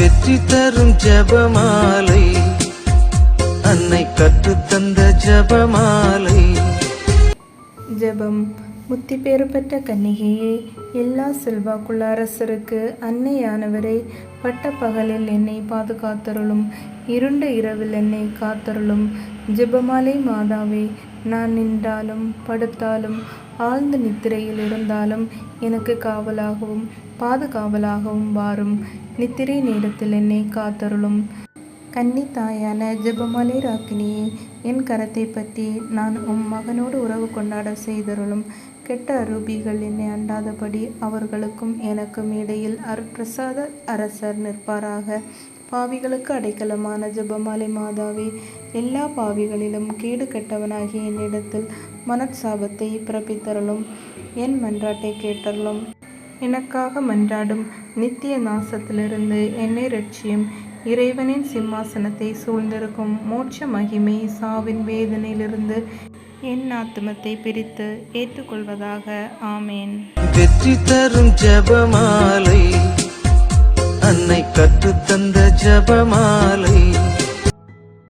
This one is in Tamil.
வெற்றி தரும் ஜபமாலை. அன்னை கற்றுத்தந்த ஜபமாலை. ஜபம். முத்தி பேறு பெற்ற கன்னிகையே எல்லா செல்வாக்குள்ள அரசருக்கு அன்னையானவரை பட்ட பகலில் என்னை பாதுகாத்தருளும். இருண்ட இரவில் என்னை காத்தருளும். ஜெபமாலை மாதாவே நான் நின்றாலும் படுத்தாலும் ஆழ்ந்த நித்திரையில் இருந்தாலும் எனக்கு காவலாகவும் பாதுகாவலாகவும் வாரும். நித்திரை நேரத்தில் என்னை காத்தருளும். கன்னி தாயான ஜெபமலை ராக்கினியே என் கரத்தை பற்றி நான் உம் மகனோடு உறவு கொண்டாட செய்தருளும். கெட்ட அரூபிகள் என்னை அண்டாதபடி அவர்களுக்கும் எனக்கும் இடையில் அருட்பிரசாத அரசர் நிற்பாராக. பாவிகளுக்கு அடைக்கலமான ஜெபமாலை மாதாவே எல்லா பாவிகளிலும் கேடு கெட்டவனாகிய என்னிடத்தில் மனச்சாபத்தை பிறப்பித்தருளும். என் மன்றாட்டை கேட்டருளும். எனக்காக மன்றாடும் நித்திய நாசத்திலிருந்து என்னை ரட்சியும். இறைவனின் சிம்மாசனத்தை சூழ்ந்திருக்கும் மோட்ச மகிமை சாவின் வேதனையிலிருந்து என் ஆத்துமத்தை பிரித்து ஏற்றுக்கொள்வதாக. ஆமேன். வெற்றி தரும் ஜபமாலை கற்றுத்தந்த ஜபமாலை